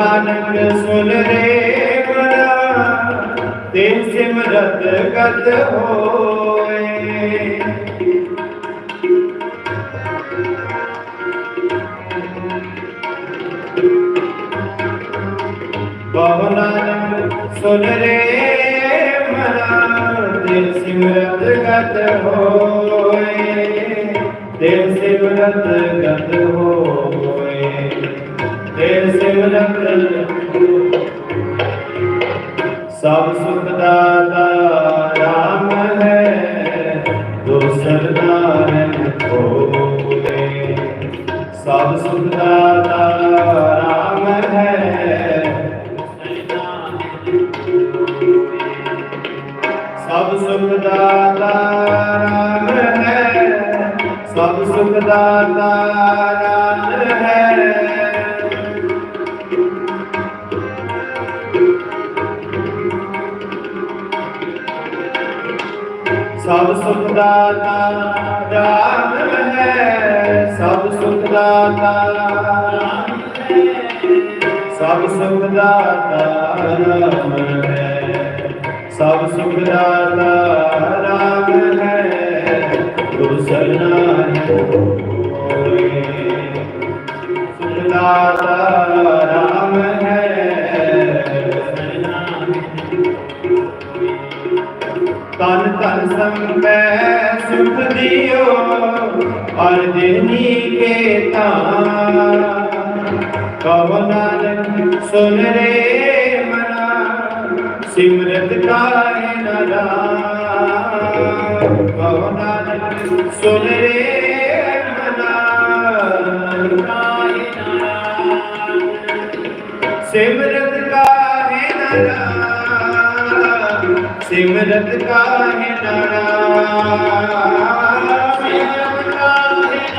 ਨਾਨਕ ਸੁਨ ਰੇ ਮਨਾ ਤੇ ਸਿਮਰਤ ਗਤ ਹੋਏ? ਕਹੋ ਨਾਨਕ ਸੁਨ ਰੇ ਮਨਾ ਤੇ ਸਿਮਰਤ ਗਤ ਹੋਏ? ਤੇ ਸਿਮਰਤ ਗਤ ਹੋਏ? ਤੇ ਸਿਮਰਤ ਸਭ ਸੁਖ ਦਾਤਾ ਰਾਮ ਹੈ ਦੋਸਰ ਨਾਰਨ ਹੋਏ ਸਭ ਸੁਖ ਦਾਤਾ ਰਾਮ ਹੈ, ਸਭ ਸੁਖ ਦਾਤਾ ਰਾਮ ਹੈ, ਸਭ ਸੁਖ ਦਾਤਾ ਰਾਮ ਸਭ ਸੁਖ ਦਾਤਾ ਰਾਮ ਹੈ, ਸਭ ਸੁਖ ਦਾਤਾ ਸਭ ਸੁਖ ਦਾਤਾ ਰਾਮ ਹੈ, ਸਭ ਸੁਖ ਦਾਤਾ ਤਨ ਤਨ ਸੰਪੈ ਸੁਖ ਦਿਓ ਹਰ ਦੇਨੀ ਕੇ ਤਾਂ ਕਵ ਨਾਨਕ, ਸੁਨ ਰੇ ਮਨਾ, ਸਿਮਰਤ ਕਾਇ ਨਰਾ ਕਵ ਨਾਨਕ, ਸੁਨ ਰੇ ਮਨਾ ਕਾਇ ਨਰਾ ਸਿਮਰਤ ਕਾਹੇ ਨਰਾ ਸਿਮਰਤ ਕਾਹੇ ਨਰਾ